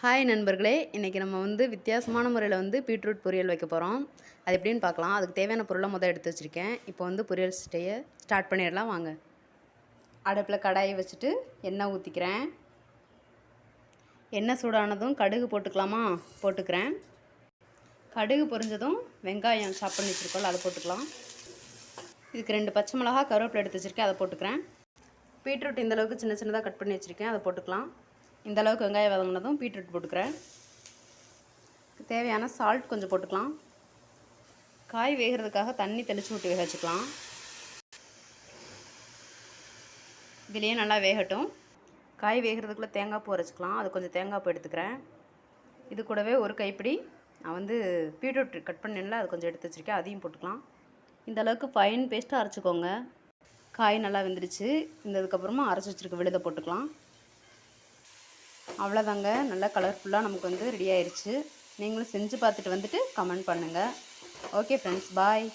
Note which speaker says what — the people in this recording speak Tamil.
Speaker 1: ஹாய் நண்பர்களே. இன்றைக்கி நம்ம வந்து வித்தியாசமான முறையில் வந்து பீட்ரூட் பொரியல் வைக்க போகிறோம் அது எப்படின்னு பார்க்கலாம். அதுக்கு தேவையான பொருளை முதல் எடுத்து வச்சுருக்கேன். இப்போ வந்து பொரியல் ஸ்டேயை ஸ்டார்ட் பண்ணிடலாம். வாங்க. அடுப்பில் கடாயை வச்சுட்டு எண்ணெய் ஊற்றிக்கிறேன் எண்ணெய் சூடானதும் கடுகு போட்டுக்கலாமா? போட்டுக்கிறேன். கடுகு பொரிஞ்சதும் வெங்காயம் சாப் பண்ணி வச்சுருக்கோம் அதை போட்டுக்கலாம். இதுக்கு ரெண்டு பச்சை மிளகா கருவேப்பிலை எடுத்து வச்சுருக்கேன் அதை போட்டுக்கிறேன். பீட்ரூட் இந்தளவுக்கு சின்ன சின்னதாக கட் பண்ணி வச்சுருக்கேன் அதை போட்டுக்கலாம். இந்த அளவுக்கு வெங்காயம் வதங்கினதும் பீட்ரூட் போட்டுக்கிறேன். தேவையான சால்ட் கொஞ்சம் போட்டுக்கலாம். காய் வேகிறதுக்காக தண்ணி தெளித்து விட்டு வேக வச்சுக்கலாம். இதுலேயே நல்லா வேகட்டும். காய் வேகிறதுக்குள்ளே தேங்காய் பூ அரைச்சிக்கலாம். அது கொஞ்சம் தேங்காய் பூ எடுத்துக்கிறேன். இது கூடவே ஒரு கைப்பிடி நான் வந்து பீட்ரூட் கட் பண்ணல அது கொஞ்சம் எடுத்து வச்சுருக்கேன். அதையும் போட்டுக்கலாம். இந்த அளவுக்கு ஃபைன் பேஸ்ட்டாக அரைச்சிக்கோங்க. காய் நல்லா வெந்துருச்சு. இந்த இதுக்கப்புறமா அரைச்சி வச்சுருக்க விழுதை போட்டுக்கலாம். அவ்வளோதாங்க நல்லா கலர்ஃபுல்லாக நமக்கு வந்து ரெடி ஆயிடுச்சு நீங்களும் செஞ்சு பார்த்துட்டு வந்துட்டு கமெண்ட் பண்ணுங்கள் ஓகே ஃப்ரெண்ட்ஸ் பாய்